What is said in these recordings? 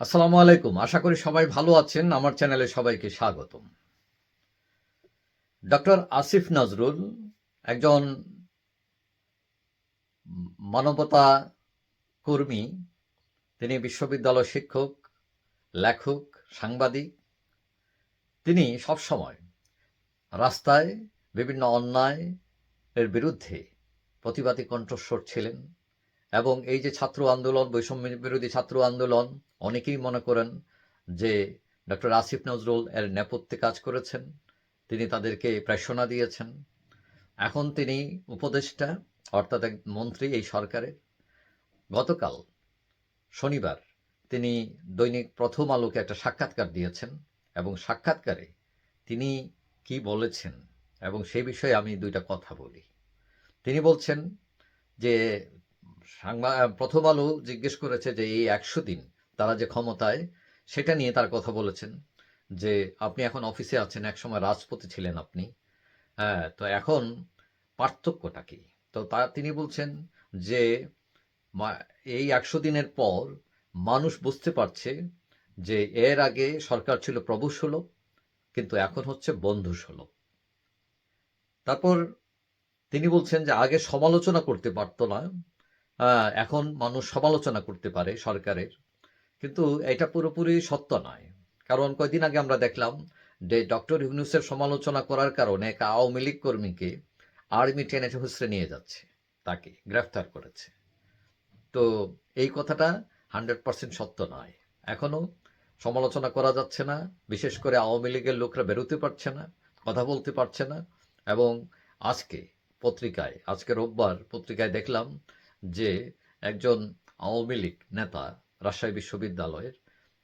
আসসালামু আলাইকুম। আশা করি সবাই ভালো আছেন। আমার চ্যানেলে সবাইকে স্বাগতম। ডক্টর আসিফ নজরুল একজন মানবতা কর্মী। তিনি বিশ্ববিদ্যালয় শিক্ষক, লেখক, সাংবাদিক। তিনি সবসময় রাস্তায় বিভিন্ন অন্যায় এর বিরুদ্ধে প্রতিবাদী কণ্ঠস্বর ছিলেন। এবং এই যে ছাত্র আন্দোলন, বৈষম্য বিরোধী ছাত্র আন্দোলন, অনেকেই মনে করেন যে ডক্টর আসিফ নজরুল এর নেপথ্যে কাজ করেছেন। তিনি তাদেরকে প্রেষণা দিয়েছেন। এখন তিনি উপদেষ্টা, অর্থাৎ এক মন্ত্রী এই সরকারের। গতকাল শনিবার তিনি দৈনিক প্রথম আলোকে একটা সাক্ষাৎকার দিয়েছেন এবং সাক্ষাৎকারে তিনি কি বলেছেন এবং সেই বিষয়ে আমি দুইটা কথা বলি। তিনি বলছেন যে প্রথম আলো জিজ্ঞেস করেছে যে এই একশো দিন তারা যে ক্ষমতায়, সেটা নিয়ে তার কথা বলেছেন যে আপনি এখন অফিসে আছেন, একসময় রাজপথে ছিলেন আপনি। হ্যাঁ তো এখন পার্থক্যটা কি? তো তা, তিনি বলছেন যে এই একশো দিনের পর মানুষ বুঝতে পারছে যে এর আগে সরকার ছিল প্রভু সুলভ, কিন্তু এখন হচ্ছে বন্ধু সুলভ। তারপর তিনি বলছেন যে আগে সমালোচনা করতে পারতো না এখন মানুষ সমালোচনা করতে পারে সরকারের, কিন্তু এটা পুরোপুরি সত্য নয়। কারণ কয়দিন আগে আমরা দেখলাম যে ডক্টর ইউনুসের সমালোচনা করার কারণে এক আওয়ামী লীগ কর্মীকে আর্মি টেনে হুসরে নিয়ে যাচ্ছে, তাকে গ্রেফতার করেছে। তো এই কথাটা হান্ড্রেড পার্সেন্ট সত্য নয়। এখনও সমালোচনা করা যাচ্ছে না, বিশেষ করে আওয়ামী লীগের লোকরা বেরোতে পারছে না, কথা বলতে পারছে না। এবং আজকে পত্রিকায়, আজকে রোববার পত্রিকায় দেখলাম যে একজন আওয়ামী লীগ নেতা রাজশাহী বিশ্ববিদ্যালয়ের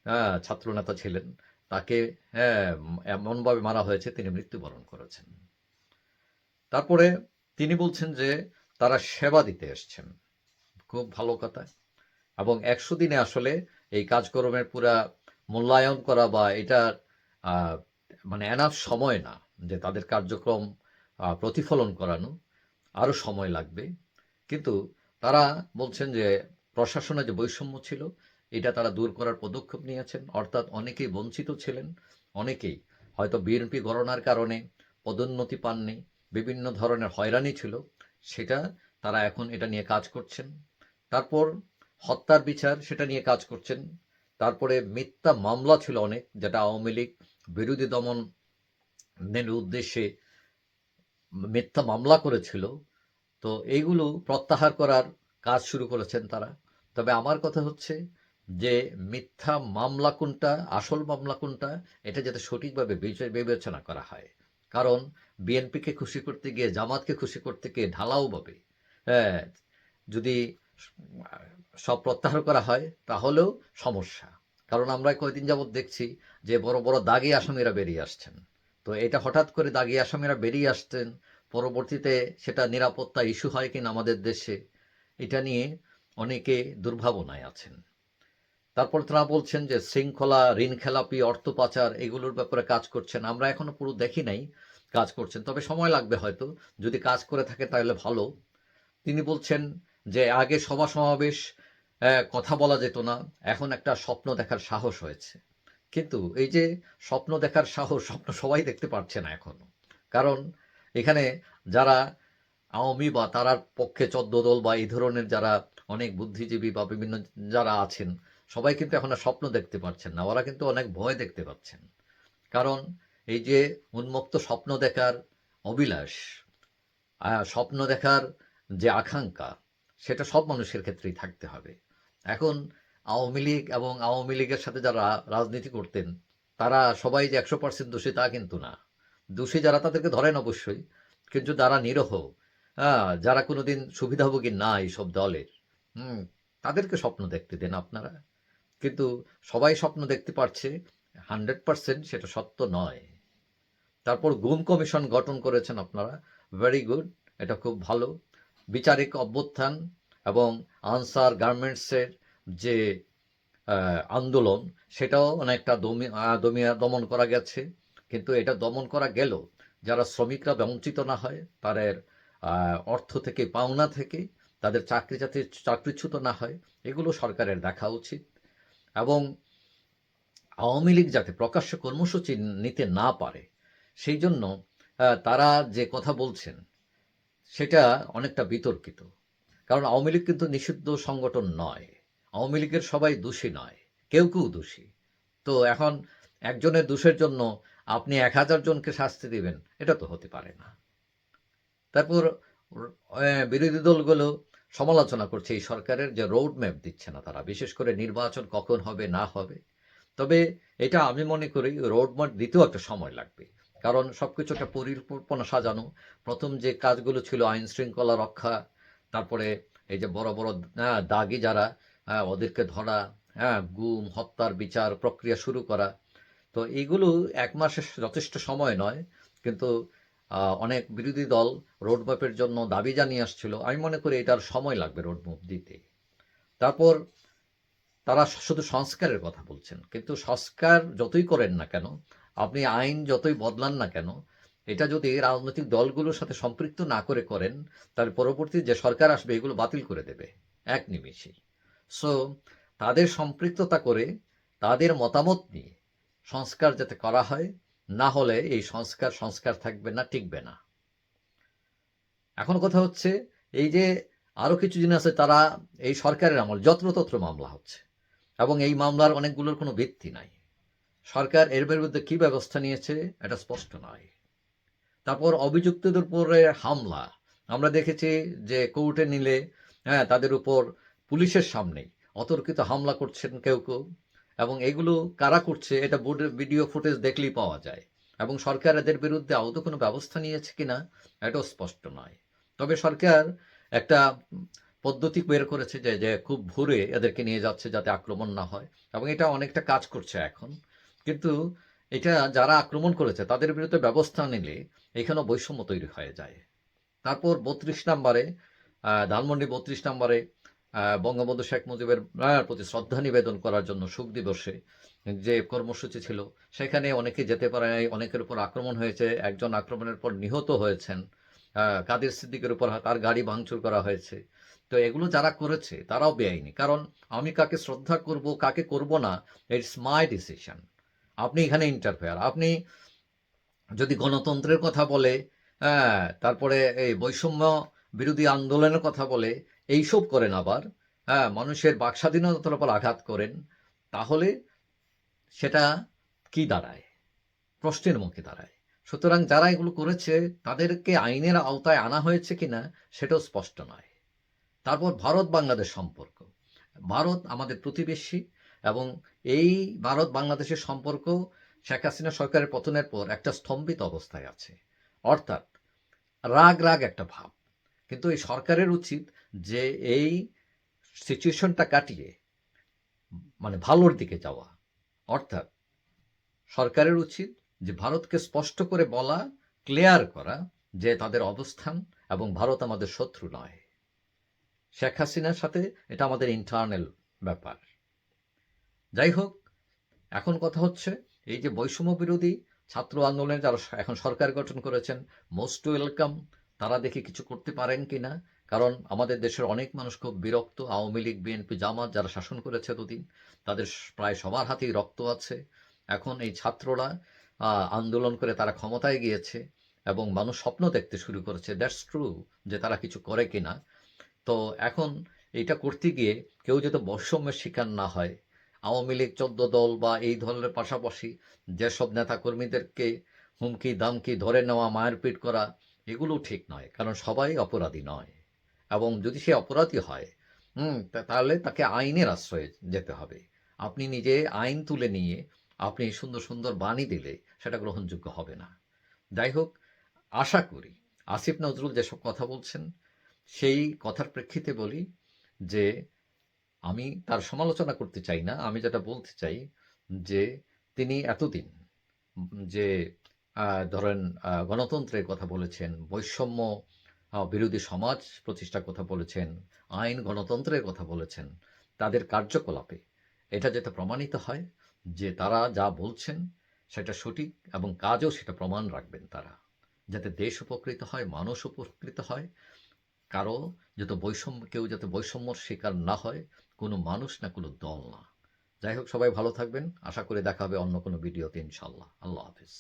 হ্যাঁ, ছাত্রনেতা ছিলেন তাকে হ্যাঁ, এমনভাবে মারা হয়েছে তিনি মৃত্যুবরণ করেছেন। তারপরে তিনি বলছেন যে তারা সেবা দিতে এসছেন। খুব ভালো কথা। এবং একশো দিনে আসলে এই কাজকর্মের পুরা মূল্যায়ন করা বা এটার মানে এনাফ সময় না যে তাদের কার্যক্রম প্রতিফলন করানো আরও সময় লাগবে। কিন্তু তারা বলছেন যে প্রশাসনে যে বৈষম্য ছিল, এটা তারা দূর করার পদক্ষেপ নিয়েছেন। অর্থাৎ অনেকেই বঞ্চিত ছিলেন, অনেকেই হয়তো বিএনপি গণনার কারণে পদোন্নতি পাননি, বিভিন্ন ধরনের হয়রানি ছিল, সেটা তারা এখন এটা নিয়ে কাজ করছেন। তারপর হত্যার বিচার সেটা নিয়ে কাজ করছেন। তারপরে মিথ্যা মামলা ছিল অনেক, যেটা আওয়ামী লীগ বিরোধী দমনের উদ্দেশ্যে মিথ্যা মামলা করেছিল। তো এইগুলো প্রত্যাহার করার কাজ শুরু করেছেন তারা। তবে আমার কথা হচ্ছে যে, মিথ্যা মামলা কোনটা, আসল মামলা কোনটা, এটা যাতে সঠিকভাবে বিচে- বিবেচনা করা হয়। কারণ বিএনপিকে খুশি করতে গিয়ে, জামাতকে খুশি করতে গিয়ে ঢালাওভাবে হ্যাঁ যদি সব প্রত্যাহার করা হয়, তাহলেও সমস্যা। কারণ আমরা কয়েকদিন যাবৎ দেখছি যে, বড় বড় দাগি আসামিরা বেরিয়ে আসছেন। তো এটা হঠাৎ করে দাগি আসামিরা বেরিয়ে আসতেন পরবর্তীতে সেটা নিরাপত্তা ইস্যু হয় কিনা আমাদের দেশে, এটা নিয়ে অনেকে দুর্ভাবনায় আছেন। তারপর তারা বলছেন যে শৃঙ্খলা ঋণ খেলাপি অর্থ পাচার এগুলোর ব্যাপারে কাজ করছেন। আমরা এখনও পুরো দেখি নাই কাজ করছেন, তবে সময় লাগবে হয়তো। যদি কাজ করে থাকে তাহলে ভালো। তিনি বলছেন যে আগে সভা সমাবেশ কথা বলা যেত না, এখন একটা স্বপ্ন দেখার সাহস হয়েছে। কিন্তু এই যে স্বপ্ন দেখার সাহস, স্বপ্ন সবাই দেখতে পারছে না এখনও। কারণ এখানে যারা আওয়ামী বা তারার পক্ষে চোদ্দ দল বা এই ধরনের যারা অনেক বুদ্ধিজীবী বা বিভিন্ন যারা আছেন, সবাই কিন্তু এখন আর স্বপ্ন দেখতে পাচ্ছেন না। ওরা কিন্তু অনেক ভয় দেখতে পাচ্ছেন। কারণ এই যে উন্মুক্ত স্বপ্ন দেখার অবিলাস স্বপ্ন দেখার যে আকাঙ্ক্ষা, সেটা সব মানুষের ক্ষেত্রেই থাকতে হবে। এখন আওয়ামী লীগ এবং আওয়ামী লীগের সাথে যারা রাজনীতি করতেন, তারা সবাই যে একশো পার্সেন্ট দোষী তা কিন্তু না। দোষী যারা তাদেরকে ধরেন অবশ্যই, কিন্তু যারা নিরহ হ্যাঁ যারা কোনোদিন সুবিধাভোগী না এইসব দলের, হুম, তাদেরকে স্বপ্ন দেখতে দেন আপনারা। কিন্তু সবাই স্বপ্ন দেখতে পারছে, হান্ড্রেড পার্সেন্ট সেটা সত্য নয়। তারপর গুম কমিশন গঠন করেছেন আপনারা, ভেরি গুড, এটা খুব ভালো। বিচারিক অভ্যুত্থান এবং আনসার গার্মেন্টসের যে আন্দোলন, সেটাও অনেকটা দমি দমিয়া, দমন করা গেছে। কিন্তু এটা দমন করা গেল। যারা শ্রমিকরা বঞ্চিত না হয়, তাদের অর্থ থেকে, পাওনা থেকে তাদের চাকরি যাতে, চাকরিচ্যুত না হয়, এগুলো সরকারের দেখা উচিত। এবং আওয়ামী লীগ যাতে প্রকাশ্য কর্মসূচি নিতে না পারে, সেই জন্য তারা যে কথা বলছেন, সেটা অনেকটা বিতর্কিত। কারণ আওয়ামী লীগ কিন্তু নিষিদ্ধ সংগঠন নয়। আওয়ামী লীগের সবাই দোষী নয়। কেউ কেউ দোষী। তো এখন একজনের দোষের জন্য আপনি এক হাজার জনকে শাস্তি দিবেন, এটা তো হতে পারে না। তারপর বিরোধী দলগুলো সমালোচনা করছে, এই সরকারের যে রোড ম্যাপ দিচ্ছে না তারা, বিশেষ করে নির্বাচন কখন হবে, না হবে। তবে এটা আমি মনে করি রোড ম্যাপ দিতেও একটা সময় লাগবে। কারণ সবকিছু একটা পরিকল্পনা সাজানো। প্রথম যে কাজগুলো ছিল, আইন শৃঙ্খলা রক্ষা, তারপরে এই যে বড় বড় দাগি যারা ওদেরকে ধরা হ্যাঁ গুম, হত্যার বিচার, প্রক্রিয়া শুরু করা তো এইগুলো এক মাসের যথেষ্ট সময় নয়, কিন্তু অনেক বিরোধী দল রোডম্যাপের জন্য দাবি জানিয়ে আসছিল। আমি মনে করি এটার সময় লাগবে রোডম্যাপ দিতে। তারপর তারা শুধু সংস্কারের কথা বলছেন, কিন্তু সংস্কার যতই করেন না কেন, আপনি আইন যতই বদলান না কেন, এটা যদি রাজনৈতিক দলগুলোর সাথে সম্পৃক্ত না করে করেন তাহলে পরবর্তী যে সরকার আসবে, এগুলো বাতিল করে দেবে, এক নিমিষেই সো তাদের সম্পৃক্ততা করে, তাদের মতামত নিয়ে সংস্কার যাতে করা হয়, না হলে এই সংস্কার সংস্কার থাকবে না, টিকবে না। এখন কথা হচ্ছে, এই যে আরও কিছু জিনিস আছে তারা এই সরকারের আমল, যত্রতত্র মামলা হচ্ছে, এবং এই মামলার অনেকগুলোর কোনো ভিত্তি নাই। সরকার এর বিরুদ্ধে কি ব্যবস্থা নিয়েছে, এটা স্পষ্ট নয়। তারপর অভিযুক্তদের উপরে হামলা, আমরা দেখেছি যে কোর্টে নিলে হ্যাঁ তাদের উপর পুলিশের সামনেই অতর্কিত হামলা করছেন কেউ কেউ। এবং এগুলো কারা করছে, এটা বোর্ডের ভিডিও ফুটেজ দেখলেই পাওয়া যায়। এবং সরকার এদের বিরুদ্ধে আদৌ কোনো ব্যবস্থা নিয়েছে কিনা, এটাও স্পষ্ট নয়। তবে সরকার একটা পদ্ধতি বের করেছে যে যে খুব ভোরে এদেরকে নিয়ে যাচ্ছে যাতে আক্রমণ না হয়, এবং এটা অনেকটা কাজ করছে এখন। কিন্তু এটা যারা আক্রমণ করেছে, তাদের বিরুদ্ধে ব্যবস্থা নিলে এখানেও বৈষম্য তৈরি হয়ে যায়। তারপর বত্রিশ নম্বরে ধানমন্ডি বত্রিশ নম্বরে বঙ্গবন্ধু শেখ মুজিবের প্রতি শ্রদ্ধা নিবেদন করার জন্য শোক দিবসে যে কর্মসূচি ছিল সেখানে অনেকে যেতে পারে নাই, অনেকের উপর আক্রমণ হয়েছে একজন আক্রমণের পর নিহত হয়েছেন কাদের সিদ্দিকের উপর তার গাড়ি ভাঙচুর করা হয়েছে। তো এগুলো যারা করেছে তারাও বেআইনি। কারণ আমি কাকে শ্রদ্ধা করব কাকে করব না ইটস মাই ডিসিশন আপনি এখানে ইন্টারফেয়ার আপনি যদি গণতন্ত্রের কথা বলে হ্যাঁ তারপরে এই বৈষম্য বিরোধী আন্দোলনের কথা বলে এইসব করেন আবার। হ্যাঁ মানুষের বাকস্বাধীনতার উপর আঘাত করেন। তাহলে সেটা কি দাঁড়ায়? প্রশ্নের মুখে দাঁড়ায়। সুতরাং যারা এগুলো করেছে, তাদেরকে আইনের আওতায় আনা হয়েছে কিনা, সেটাও স্পষ্ট নয়। তারপর ভারত বাংলাদেশ সম্পর্ক। ভারত আমাদের প্রতিবেশী এবং এই ভারত বাংলাদেশের সম্পর্ক শেখ হাসিনা সরকারের পতনের পর একটা স্তম্ভিত অবস্থায় আছে। অর্থাৎ রাগ রাগ একটা ভাব। কিন্তু এই সরকারের উচিত যে এই সিচুয়েশনটা কাটিয়ে মানে ভালোর দিকে যাওয়া। অর্থাৎ সরকারের উচিত যে ভারতকে স্পষ্ট করে বলা ক্লিয়ার করা যে তাদের অবস্থান এবং ভারত আমাদের শত্রু নয়। শেখ হাসিনার সাথে এটা আমাদের ইন্টারনাল ব্যাপার। যাই হোক, এখন কথা হচ্ছে এই যে বৈষম্য বিরোধী ছাত্র আন্দোলনে যারা এখন সরকার গঠন করেছেন মোস্ট ওয়েলকাম তারা দেখি কিছু করতে পারেন কিনা কারণ আমাদের দেশের অনেক মানুষ খুব বিরক্ত। আওয়ামী লীগ বিএনপি জামাত যারা শাসন করেছে দুদিন তাদের প্রায় সবার হাতেই রক্ত আছে। এখন এই ছাত্ররা আন্দোলন করে তারা ক্ষমতায় গিয়েছে এবং মানুষ স্বপ্ন দেখতে শুরু করেছে। দ্যাটস ট্রু যে তারা কিছু করে কিনা। তো এখন এইটা করতে গিয়ে কেউ যাতে বৈষম্যের শিকার না হয়, আওয়ামী লীগ চোদ্দ দল বা এই ধরনের পাশাপাশি যেসব নেতাকর্মীদেরকে হুমকি দামকি ধরে নেওয়া মায়ের পিট করা, এগুলো ঠিক নয়। কারণ সবাই অপরাধী নয়। এবং যদি সে অপরাধী হয়, হুম তাহলে তাকে আইনের আশ্রয়ে যেতে হবে। আপনি নিজে আইন তুলে নিয়ে আপনি সুন্দর সুন্দর বাণী দিলে সেটা গ্রহণযোগ্য হবে না। যাই হোক, আশা করি আসিফ নজরুল যেসব কথা বলছেন, সেই কথার প্রেক্ষিতে বলি যে আমি তার সমালোচনা করতে চাই না। আমি যেটা বলতে চাই যে তিনি এতদিন যে ধরেন গণতন্ত্রের কথা বলেছেন, বৈষম্য বিরোধী সমাজ প্রতিষ্ঠার কথা বলেছেন, আইন, গণতন্ত্রের কথা বলেছেন, তাদের কার্যকলাপে। এটা যাতে প্রমাণিত হয়, যে তারা যা বলছেন, সেটা সঠিক এবং কাজও সেটা প্রমাণ রাখবেন তারা। যাতে দেশ উপকৃত হয়, মানুষ উপকৃত হয়, কারও যাতে বৈষম্য, কেউ যাতে বৈষম্যর শিকার না হয়, কোনো মানুষ না, কোনো দল না। যাই হোক, সবাই ভালো থাকবেন। আশা করে দেখা হবে অন্য কোনো ভিডিওতে ইনশাল্লাহ আল্লাহ হাফিজ।